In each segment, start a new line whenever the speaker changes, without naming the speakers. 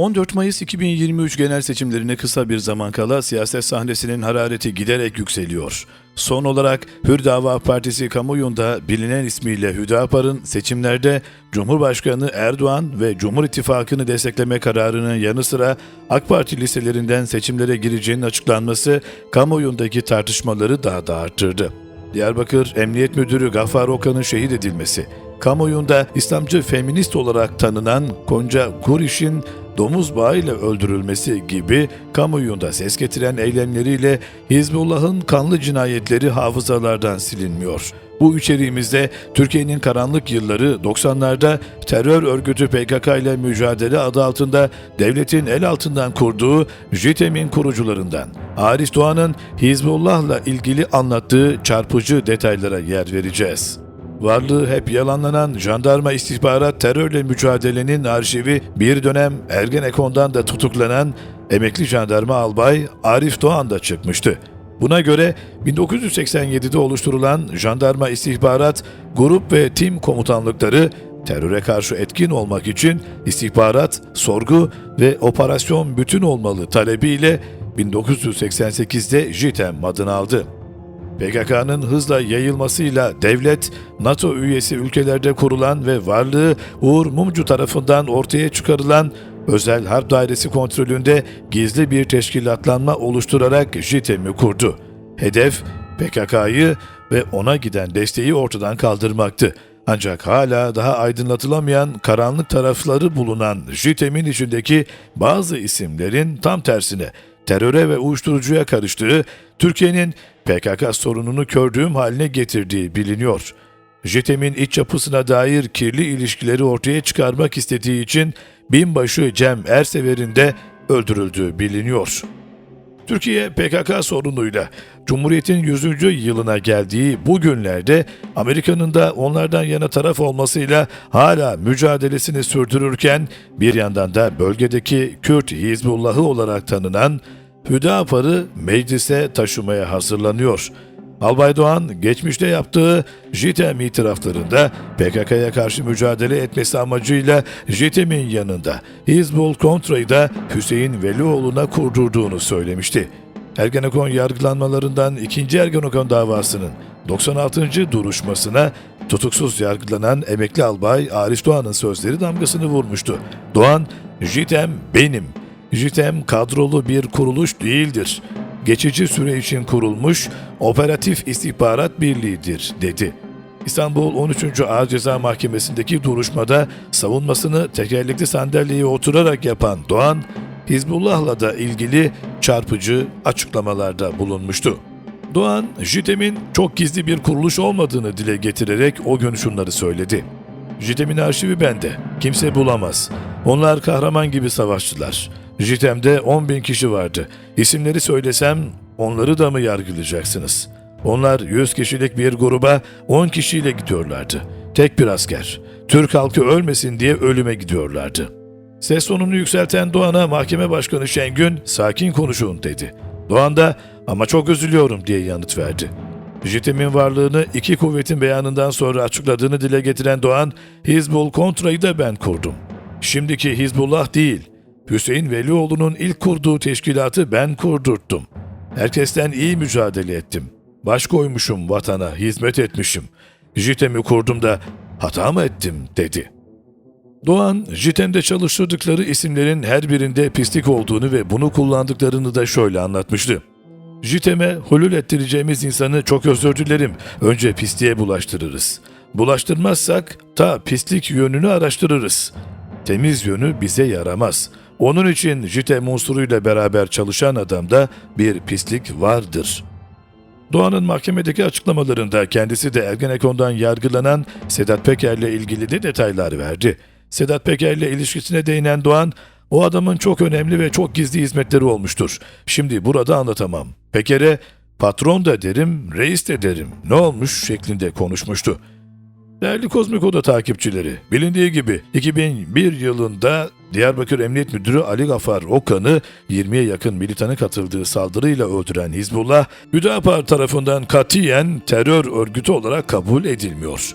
14 Mayıs 2023 genel seçimlerine kısa bir zaman kala siyaset sahnesinin harareti giderek yükseliyor. Son olarak Hür Dava Partisi kamuoyunda bilinen ismiyle Hüdapar'ın seçimlerde Cumhurbaşkanı Erdoğan ve Cumhur İttifakı'nı destekleme kararının yanı sıra AK Parti listelerinden seçimlere gireceğinin açıklanması kamuoyundaki tartışmaları daha da arttırdı. Diyarbakır Emniyet Müdürü Gaffar Okan'ın şehit edilmesi, kamuoyunda İslamcı feminist olarak tanınan Konca Kuriş'in domuz bağıyla öldürülmesi gibi kamuoyunda ses getiren eylemleriyle Hizbullah'ın kanlı cinayetleri hafızalardan silinmiyor. Bu içeriğimizde Türkiye'nin karanlık yılları 90'larda terör örgütü PKK ile mücadele adı altında devletin el altından kurduğu JITEM'in kurucularından Arif Doğan'ın Hizbullah'la ilgili anlattığı çarpıcı detaylara yer vereceğiz. Varlığı hep yalanlanan jandarma istihbarat terörle mücadelenin arşivi bir dönem Ergenekon'dan da tutuklanan emekli jandarma albay Arif Doğan da çıkmıştı. Buna göre 1987'de oluşturulan jandarma istihbarat grup ve tim komutanlıkları teröre karşı etkin olmak için istihbarat, sorgu ve operasyon bütün olmalı talebiyle 1988'de JITEM adını aldı. PKK'nın hızla yayılmasıyla devlet, NATO üyesi ülkelerde kurulan ve varlığı Uğur Mumcu tarafından ortaya çıkarılan özel harp dairesi kontrolünde gizli bir teşkilatlanma oluşturarak JITEM'i kurdu. Hedef PKK'yı ve ona giden desteği ortadan kaldırmaktı. Ancak hala daha aydınlatılamayan karanlık tarafları bulunan JITEM'in içindeki bazı isimlerin tam tersine teröre ve uyuşturucuya karıştığı, Türkiye'nin PKK sorununu kördüğüm haline getirdiği biliniyor. JITEM'in iç yapısına dair kirli ilişkileri ortaya çıkarmak istediği için binbaşı Cem Ersever'in de öldürüldüğü biliniyor. Türkiye PKK sorunuyla Cumhuriyet'in 100. yılına geldiği bu günlerde Amerika'nın da onlardan yana taraf olmasıyla hala mücadelesini sürdürürken bir yandan da bölgedeki Kürt Hizbullah'ı olarak tanınan Hüdapar'ı meclise taşımaya hazırlanıyor. Albay Doğan geçmişte yaptığı JITEM itiraflarında PKK'ya karşı mücadele etmesi amacıyla JITEM'in yanında Hizbul Kontra'yı da Hüseyin Velioğlu'na kurdurduğunu söylemişti. Ergenekon yargılanmalarından ikinci Ergenekon davasının 96. duruşmasına tutuksuz yargılanan emekli albay Arif Doğan'ın sözleri damgasını vurmuştu. Doğan, JITEM benim, JITEM kadrolu bir kuruluş değildir. Geçici süre için kurulmuş operatif istihbarat birliğidir dedi. İstanbul 13. Ağır Ceza Mahkemesi'ndeki duruşmada savunmasını tekerlekli sandalyeye oturarak yapan Doğan, Hizbullah'la da ilgili çarpıcı açıklamalarda bulunmuştu. Doğan, JITEM'in çok gizli bir kuruluş olmadığını dile getirerek o gün şunları söyledi. JITEM'in arşivi bende. Kimse bulamaz. Onlar kahraman gibi savaştılar. JITEM'de 10 bin kişi vardı. İsimleri söylesem onları da mı yargılayacaksınız? Onlar 100 kişilik bir gruba 10 kişiyle gidiyorlardı. Tek bir asker. Türk halkı ölmesin diye ölüme gidiyorlardı. Ses tonunu yükselten Doğan'a mahkeme başkanı Şengün sakin konuşun dedi. Doğan da ama çok üzülüyorum diye yanıt verdi. JITEM'in varlığını iki kuvvetin beyanından sonra açıkladığını dile getiren Doğan, Hizbul Kontra'yı da ben kurdum. Şimdiki Hizbullah değil, Hüseyin Velioğlu'nun ilk kurduğu teşkilatı ben kurdurttum. Herkesten iyi mücadele ettim. Baş koymuşum vatana, hizmet etmişim. JITEM'i kurdum da hata mı ettim dedi. Doğan, JITEM'de çalıştırdıkları isimlerin her birinde pislik olduğunu ve bunu kullandıklarını da şöyle anlatmıştı. JITEM'e hulul ettireceğimiz insanı çok özür dilerim. Önce pisliğe bulaştırırız. Bulaştırmazsak ta pislik yönünü araştırırız. Temiz yönü bize yaramaz. Onun için JITEM unsuruyla beraber çalışan adamda bir pislik vardır. Doğan'ın mahkemedeki açıklamalarında kendisi de Ergenekon'dan yargılanan Sedat Peker'le ilgili de detaylar verdi. Sedat Peker'le ilişkisine değinen Doğan, o adamın çok önemli ve çok gizli hizmetleri olmuştur. Şimdi burada anlatamam. Peker'e patron da derim, reis de derim. Ne olmuş şeklinde konuşmuştu. Değerli Kozmik Oda takipçileri, bilindiği gibi 2001 yılında Diyarbakır Emniyet Müdürü Ali Gafar Okan'ı 20'ye yakın militanı katıldığı saldırıyla öldüren Hizbullah, Hüdapar tarafından katiyen terör örgütü olarak kabul edilmiyor.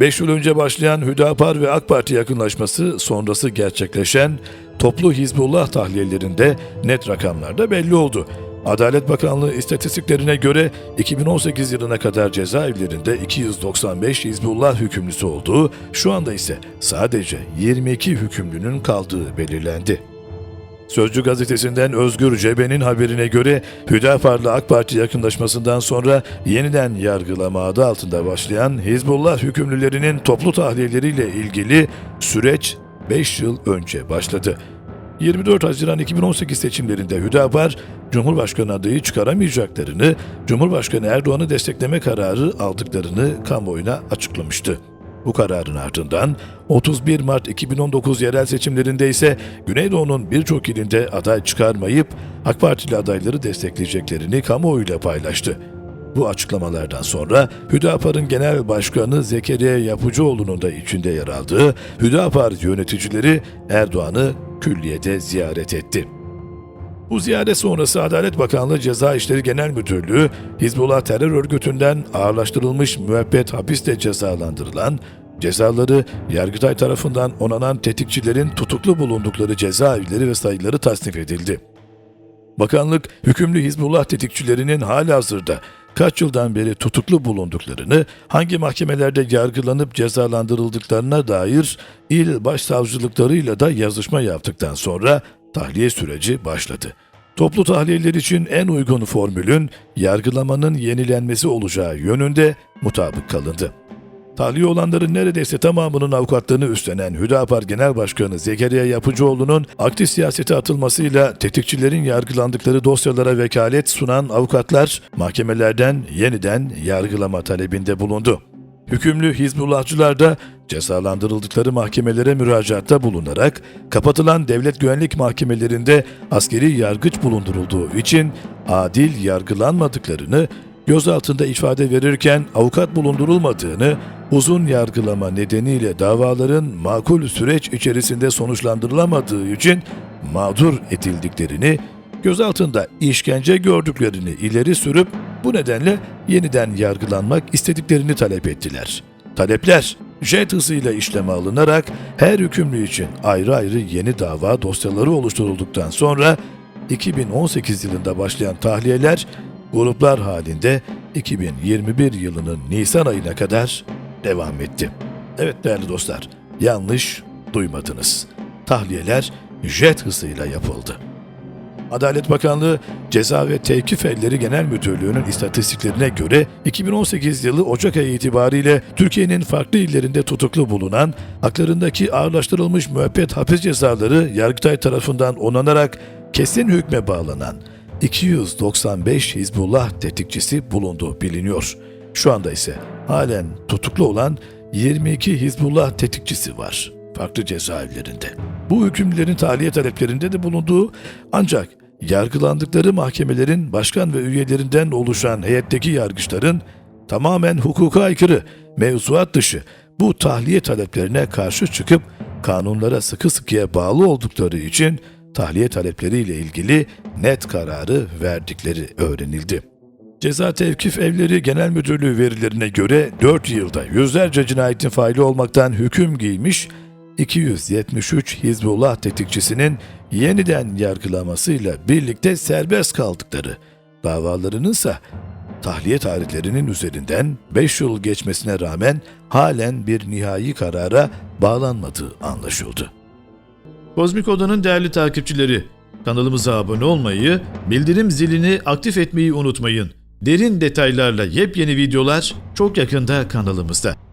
5 yıl önce başlayan Hüdapar ve AK Parti yakınlaşması sonrası gerçekleşen toplu Hizbullah tahliyelerinde net rakamlarda belli oldu. Adalet Bakanlığı istatistiklerine göre 2018 yılına kadar cezaevlerinde 295 Hizbullah hükümlüsü olduğu, şu anda ise sadece 22 hükümlünün kaldığı belirlendi. Sözcü gazetesinden Özgür Cebe'nin haberine göre Hüdapar'la AK Parti yakınlaşmasından sonra yeniden yargılama adı altında başlayan Hizbullah hükümlülerinin toplu tahliyeleriyle ilgili süreç 5 yıl önce başladı. 24 Haziran 2018 seçimlerinde Hüdapar, Cumhurbaşkanı adayı çıkaramayacaklarını, Cumhurbaşkanı Erdoğan'ı destekleme kararı aldıklarını kamuoyuna açıklamıştı. Bu kararın ardından 31 Mart 2019 yerel seçimlerinde ise Güneydoğu'nun birçok ilinde aday çıkarmayıp AK Partili adayları destekleyeceklerini kamuoyuyla paylaştı. Bu açıklamalardan sonra Hüdapar'ın genel başkanı Zekeriya Yapıcıoğlu'nun da içinde yer aldığı Hüdapar yöneticileri Erdoğan'ı külliyede ziyaret etti. Bu ziyaret sonrası Adalet Bakanlığı Ceza İşleri Genel Müdürlüğü, Hizbullah terör örgütünden ağırlaştırılmış müebbet hapiste cezalandırılan, cezaları Yargıtay tarafından onanan tetikçilerin tutuklu bulundukları cezaevleri ve sayıları tasnif edildi. Bakanlık, hükümlü Hizbullah tetikçilerinin halihazırda kaç yıldan beri tutuklu bulunduklarını, hangi mahkemelerde yargılanıp cezalandırıldıklarına dair il başsavcılıklarıyla da yazışma yaptıktan sonra tahliye süreci başladı. Toplu tahliyeler için en uygun formülün yargılamanın yenilenmesi olacağı yönünde mutabık kalındı. Tahliye olanların neredeyse tamamının avukatlığını üstlenen Hüdapar Genel Başkanı Zekeriya Yapıcıoğlu'nun aktif siyasete atılmasıyla tetikçilerin yargılandıkları dosyalara vekalet sunan avukatlar mahkemelerden yeniden yargılama talebinde bulundu. Hükümlü Hizbullahçılar da cezalandırıldıkları mahkemelere müracaatta bulunarak kapatılan devlet güvenlik mahkemelerinde askeri yargıç bulundurulduğu için adil yargılanmadıklarını, gözaltında ifade verirken avukat bulundurulmadığını, uzun yargılama nedeniyle davaların makul süreç içerisinde sonuçlandırılamadığı için mağdur edildiklerini, gözaltında işkence gördüklerini ileri sürüp bu nedenle yeniden yargılanmak istediklerini talep ettiler. Talepler jet hızıyla işleme alınarak her hükümlü için ayrı ayrı yeni dava dosyaları oluşturulduktan sonra 2018 yılında başlayan tahliyeler gruplar halinde 2021 yılının Nisan ayına kadar devam etti. Evet değerli dostlar, yanlış duymadınız. Tahliyeler jet hızıyla yapıldı. Adalet Bakanlığı Ceza ve Tevkif Elleri Genel Müdürlüğü'nün istatistiklerine göre 2018 yılı Ocak ayı itibariyle Türkiye'nin farklı illerinde tutuklu bulunan, haklarındaki ağırlaştırılmış müebbet hapis cezaları Yargıtay tarafından onanarak kesin hükme bağlanan 295 Hizbullah tetikçisi bulunduğu biliniyor. Şu anda ise halen tutuklu olan 22 Hizbullah tetikçisi var farklı cezaevlerinde. Bu hükümlülerin tahliye taleplerinde de bulunduğu ancak yargılandıkları mahkemelerin başkan ve üyelerinden oluşan heyetteki yargıçların tamamen hukuka aykırı, mevzuat dışı bu tahliye taleplerine karşı çıkıp kanunlara sıkı sıkıya bağlı oldukları için tahliye talepleriyle ilgili net kararı verdikleri öğrenildi. Ceza Tevkif Evleri Genel Müdürlüğü verilerine göre 4 yılda yüzlerce cinayetin faili olmaktan hüküm giymiş 273 Hizbullah tetikçisinin yeniden yargılamasıyla birlikte serbest kaldıkları, davalarının ise tahliye tarihlerinin üzerinden 5 yıl geçmesine rağmen halen bir nihai karara bağlanmadığı anlaşıldı.
Kozmik Oda'nın değerli takipçileri, kanalımıza abone olmayı, bildirim zilini aktif etmeyi unutmayın. Derin detaylarla yepyeni videolar çok yakında kanalımızda.